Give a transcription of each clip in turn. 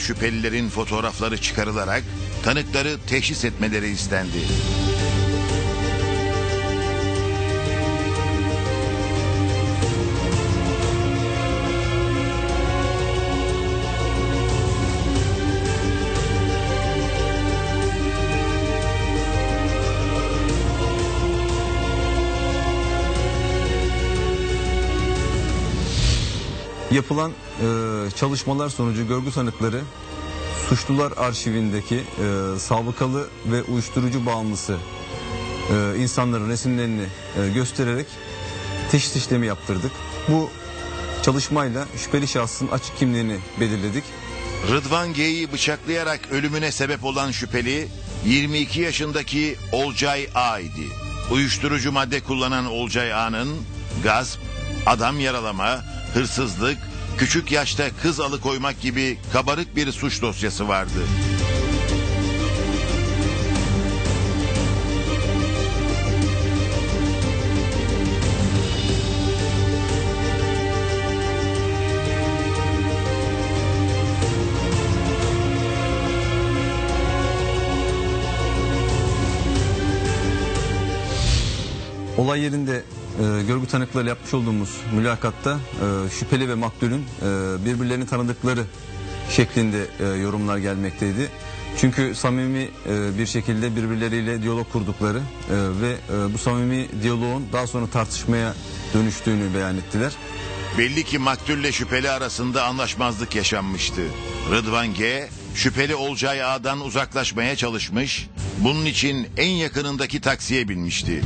Şüphelilerin fotoğrafları çıkarılarak tanıkları teşhis etmeleri istendi. Yapılan e, çalışmalar sonucu görgü tanıkları suçlular arşivindeki e, sabıkalı ve uyuşturucu bağımlısı e, insanların resimlerini e, göstererek teşhis işlemi yaptırdık. Bu çalışmayla şüpheli şahsın açık kimliğini belirledik. Rıdvan G'yi bıçaklayarak ölümüne sebep olan şüpheli 22 yaşındaki Olcay A. Uyuşturucu madde kullanan Olcay A'nın gasp, adam yaralama, hırsızlık, küçük yaşta kız alıkoymak gibi kabarık bir suç dosyası vardı. Olay yerinde e, görgü tanıklarıyla yapmış olduğumuz mülakatta e, şüpheli ve maktulün e, birbirlerini tanıdıkları şeklinde e, yorumlar gelmekteydi. Çünkü samimi e, bir şekilde birbirleriyle diyalog kurdukları e, ve e, bu samimi diyaloğun daha sonra tartışmaya dönüştüğünü beyan ettiler. Belli ki maktulle şüpheli arasında anlaşmazlık yaşanmıştı. Rıdvan G, şüpheli Olcay A'dan uzaklaşmaya çalışmış, bunun için en yakınındaki taksiye binmişti.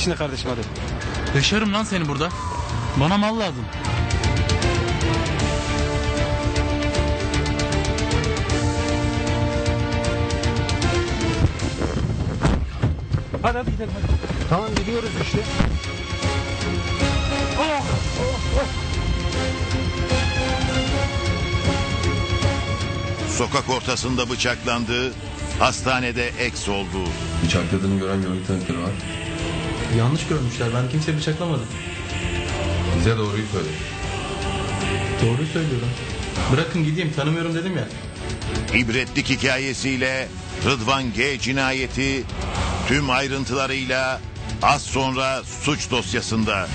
İşine kardeşim hadi. Yaşarım lan seni burada. Bana mal lazım. Hadi hadi gidelim hadi. Tamam gidiyoruz işte. Sokak ortasında bıçaklandı, hastanede eks oldu. Bıçakladığını gören görgü tanıkları var. Yanlış görmüşler. Ben kimseyi bıçaklamadım. Bize doğruyu söyle. Doğruyu söylüyorum. Bırakın gideyim tanımıyorum dedim ya. İbretlik hikayesiyle Rıdvan G cinayeti tüm ayrıntılarıyla az sonra suç dosyasında.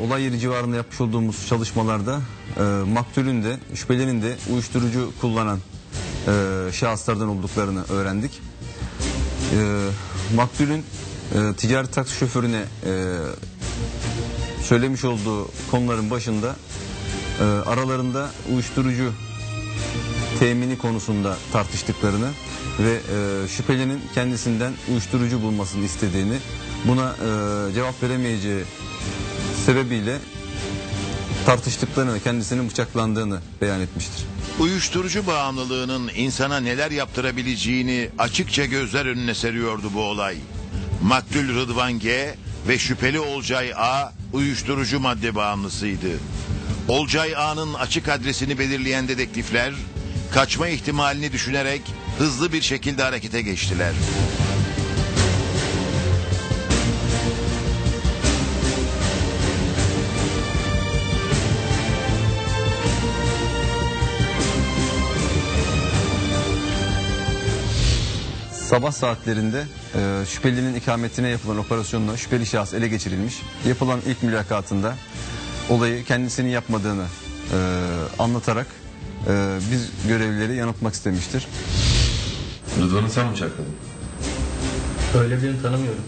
Olay yeri civarında yapmış olduğumuz çalışmalarda e, maktulün de şüphelinin de uyuşturucu kullanan e, şahıslardan olduklarını öğrendik. E, maktulün e, ticari taksi şoförüne e, söylemiş olduğu konuların başında e, aralarında uyuşturucu temini konusunda tartıştıklarını ve e, şüphelinin kendisinden uyuşturucu bulmasını istediğini, buna e, cevap veremeyeceği sebebiyle tartıştıklarını kendisinin bıçaklandığını beyan etmiştir. Uyuşturucu bağımlılığının insana neler yaptırabileceğini açıkça gözler önüne seriyordu bu olay. Maktul Rıdvan G ve şüpheli Olcay A uyuşturucu madde bağımlısıydı. Olcay A'nın açık adresini belirleyen dedektifler kaçma ihtimalini düşünerek hızlı bir şekilde harekete geçtiler. Sabah saatlerinde e, şüphelinin ikametine yapılan operasyonla şüpheli şahıs ele geçirilmiş. Yapılan ilk mülakatında olayı kendisinin yapmadığını e, anlatarak e, biz görevlileri yanıltmak istemiştir. Rıdvan'ı sen bıçakladın. Öyle birini tanımıyorum.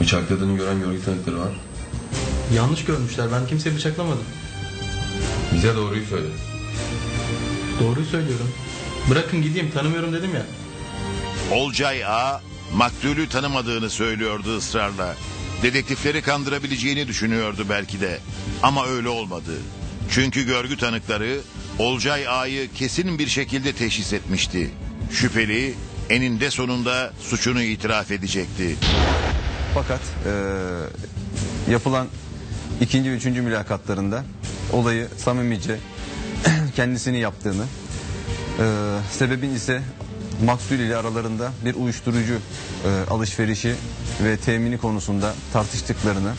Bıçakladığını gören görgü tanıkları var. Yanlış görmüşler. Ben kimseyi bıçaklamadım. Bize doğruyu söyle. Doğruyu söylüyorum. Bırakın gideyim tanımıyorum dedim ya. Olcay A maktulü tanımadığını söylüyordu ısrarla. Dedektifleri kandırabileceğini düşünüyordu belki de. Ama öyle olmadı. Çünkü görgü tanıkları Olcay Ağa'yı kesin bir şekilde teşhis etmişti. Şüpheli eninde sonunda suçunu itiraf edecekti. Fakat e, yapılan ikinci ve üçüncü mülakatlarında olayı samimice kendisini yaptığını, e, sebebin ise Maksul ile aralarında bir uyuşturucu e, alışverişi ve temini konusunda tartıştıklarını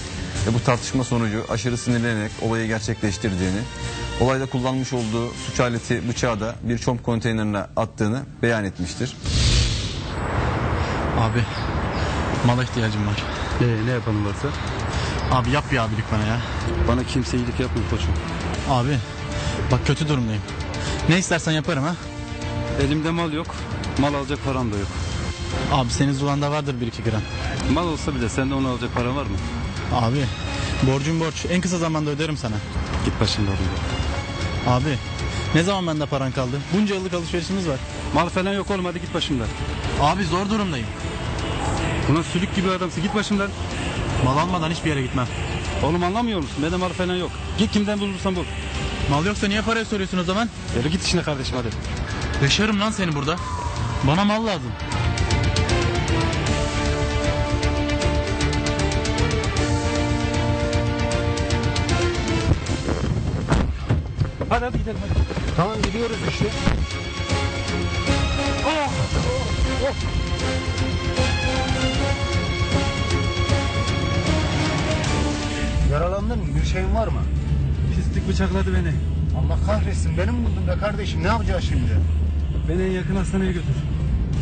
ve bu tartışma sonucu aşırı sinirlenerek olayı gerçekleştirdiğini, olayda kullanmış olduğu suç aleti bıçağı da bir çöp konteynerine attığını beyan etmiştir. Abi mala ihtiyacım var. Ee, ne yapalım varsa? Abi yap bir abilik bana ya. Bana kimse iyilik yapmıyor koçum. Abi bak kötü durumdayım. Ne istersen yaparım ha. Elimde mal yok. Mal alacak param da yok. Abi senin zulanda vardır bir iki gram. Mal olsa bile sende onu alacak paran var mı? Abi borcum borç. En kısa zamanda öderim sana. Git başımdan oraya. Abi ne zaman bende paran kaldı? Bunca yıllık alışverişimiz var. Mal falan yok oğlum hadi git başımdan. Abi zor durumdayım. Ulan sülük gibi adamsın git başımdan. Mal almadan hiçbir yere gitmem. Oğlum anlamıyor musun? Bende mal falan yok. Git kimden bulursan bul. Mal yoksa niye parayı soruyorsun o zaman? Yürü git işine kardeşim hadi. Yaşarım lan seni burada. Bana mal lazım. Hadi hadi gidelim hadi. Tamam gidiyoruz işte. Yaralandın mı? Bir şeyin var mı? Bıçakladı beni. Allah kahretsin. Benim buldum be kardeşim. Ne yapacağız şimdi? Beni en yakın hastaneye götür.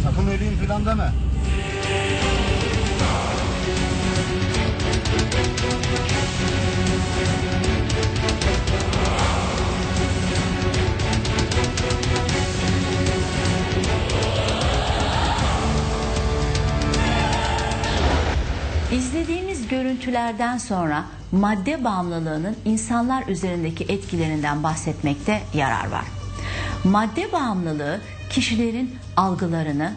Sakın öleyim falan deme. Görüntülerden sonra madde bağımlılığının insanlar üzerindeki etkilerinden bahsetmekte yarar var. Madde bağımlılığı kişilerin algılarını,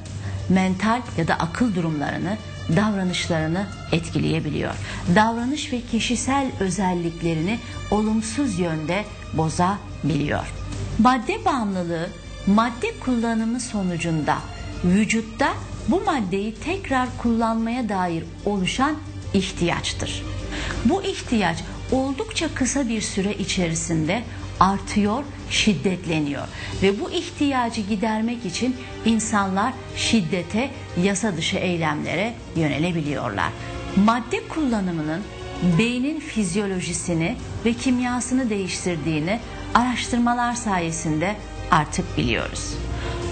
mental ya da akıl durumlarını, davranışlarını etkileyebiliyor. Davranış ve kişisel özelliklerini olumsuz yönde bozabiliyor. Madde bağımlılığı madde kullanımı sonucunda vücutta bu maddeyi tekrar kullanmaya dair oluşan ihtiyaçtır. Bu ihtiyaç oldukça kısa bir süre içerisinde artıyor, şiddetleniyor ve bu ihtiyacı gidermek için insanlar şiddete, yasa dışı eylemlere yönelebiliyorlar. Madde kullanımının beynin fizyolojisini ve kimyasını değiştirdiğini araştırmalar sayesinde artık biliyoruz.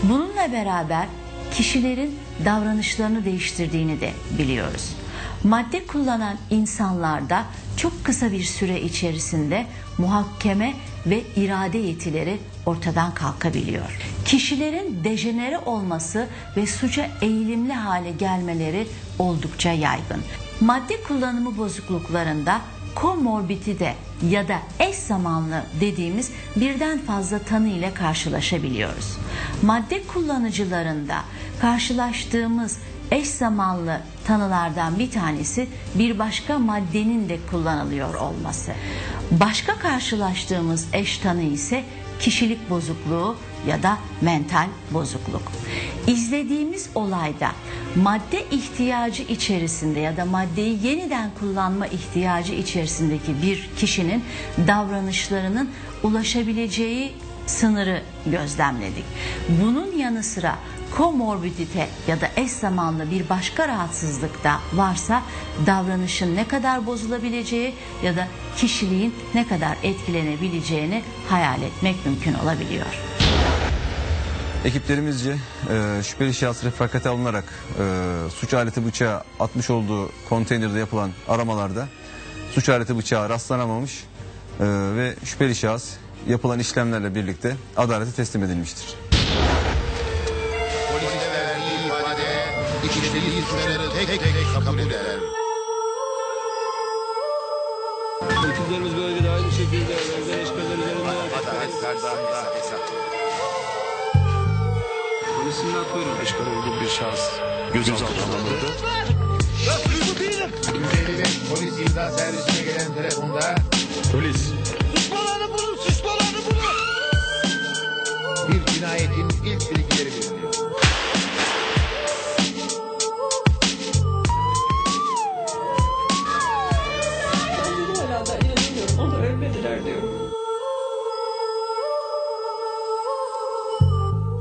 Bununla beraber kişilerin davranışlarını değiştirdiğini de biliyoruz. Madde kullanan insanlarda çok kısa bir süre içerisinde muhakeme ve irade yetileri ortadan kalkabiliyor. Kişilerin dejenere olması ve suça eğilimli hale gelmeleri oldukça yaygın. Madde kullanımı bozukluklarında komorbidite ya da eş zamanlı dediğimiz birden fazla tanı ile karşılaşabiliyoruz. Madde kullanıcılarında karşılaştığımız eş zamanlı tanılardan bir tanesi bir başka maddenin de kullanılıyor olması. Başka karşılaştığımız eş tanı ise kişilik bozukluğu ya da mental bozukluk. İzlediğimiz olayda madde ihtiyacı içerisinde ya da maddeyi yeniden kullanma ihtiyacı içerisindeki bir kişinin davranışlarının ulaşabileceği sınırı gözlemledik. Bunun yanı sıra komorbidite ya da eş zamanlı bir başka rahatsızlık da varsa davranışın ne kadar bozulabileceği ya da kişiliğin ne kadar etkilenebileceğini hayal etmek mümkün olabiliyor. Ekiplerimizce e, şüpheli şahıs refakate alınarak e, suç aleti bıçağı atmış olduğu konteynerde yapılan aramalarda suç aleti bıçağı rastlanamamış e, ve şüpheli şahıs yapılan işlemlerle birlikte adalete teslim edilmiştir. İşlediği suçları tek tek kabul eder. Ekiplerimiz bölgede aynı şekilde benzer eşkaller üzerinden Adalet karşısında hesap. Polisimle atıyorum. Eşkal olduğu bir şahıs gözaltına alındı. Polis imza servisine gelen telefonda Polis.